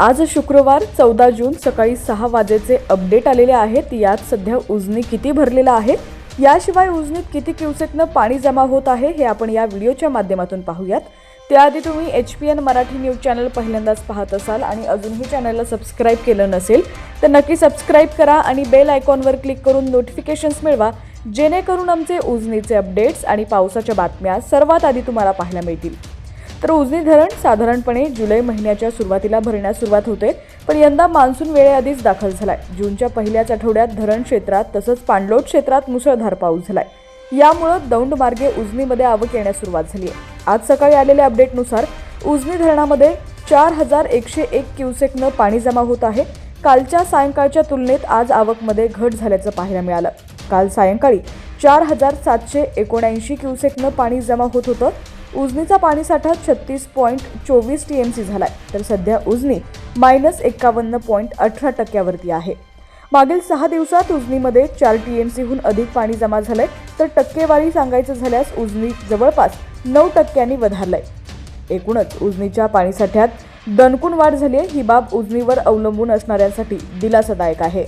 आज शुक्रवार चौदा जून सकाळी सहा वाजेचे अपडेट आलेले आहेत. यात सध्या उजनी किती भरलेला आहे? याशिवाय उजनीत किती क्युसेकनं पाणी जमा होत आहे हे आपण या व्हिडिओच्या माध्यमातून पाहूयात. त्याआधी तुम्ही H P N Marathi news channel पहिल्यांदाच पाहत असाल आणि अजूनही चॅनलला सबस्क्राईब केलं नसेल तर नक्की सबस्क्राईब करा आणि बेल आयकॉनवर क्लिक करून नोटिफिकेशन्स मिळवा जेणेकरून आमचे उजनीचे अपडेट्स आणि पावसाच्या बातम्या सर्वात आधी तुम्हाला पाहायला मिळतील. तर उजनी धरण साधारणपणे जुलै महिन्याच्या सुरुवातीला भरण्यास सुरुवात होते पण यंदा मान्सून वेळेआधीच दाखल झालाय. जूनच्या पहिल्याच आठवड्यात धरण क्षेत्रात तसंच पाणलोट क्षेत्रात मुसळधार पाऊस झालाय. यामुळं दौंड मार्गे उजनीमध्ये आवक येण्यास सुरुवात झाली आहे आज सकाळी आलेल्या अपडेटनुसार उजनी धरणामध्ये चार हजार एकशे एक क्युसेकनं पाणी जमा होत आहे. कालच्या सायंकाळच्या तुलनेत आज आवकमध्ये घट झाल्याचं पाहायला मिळालं. काल सायंकाळी चार हजार सातशे एकोणऐंशी क्युसेकनं पाणी जमा होत होतं. उजनीचा पाणीसाठा छत्तीस पॉईंट चोवीस टी एम सी झाला आहे तर सध्या उजनी मायनस एक्कावन्न पॉईंट अठरा टक्क्यावरती आहे. मागील सहा दिवसात उजनीमध्ये चार टी एम सीहून अधिक पाणी जमा झालंय. तर टक्केवारी सांगायचं झाल्यास उजनी जवळपास नऊ टक्क्यांनी वधारलंय. एकूणच उजनीच्या पाणीसाठ्यात दणकून वाढ झाली आहे ही बाब उजनीवर अवलंबून असणाऱ्यांसाठी दिलासादायक आहे.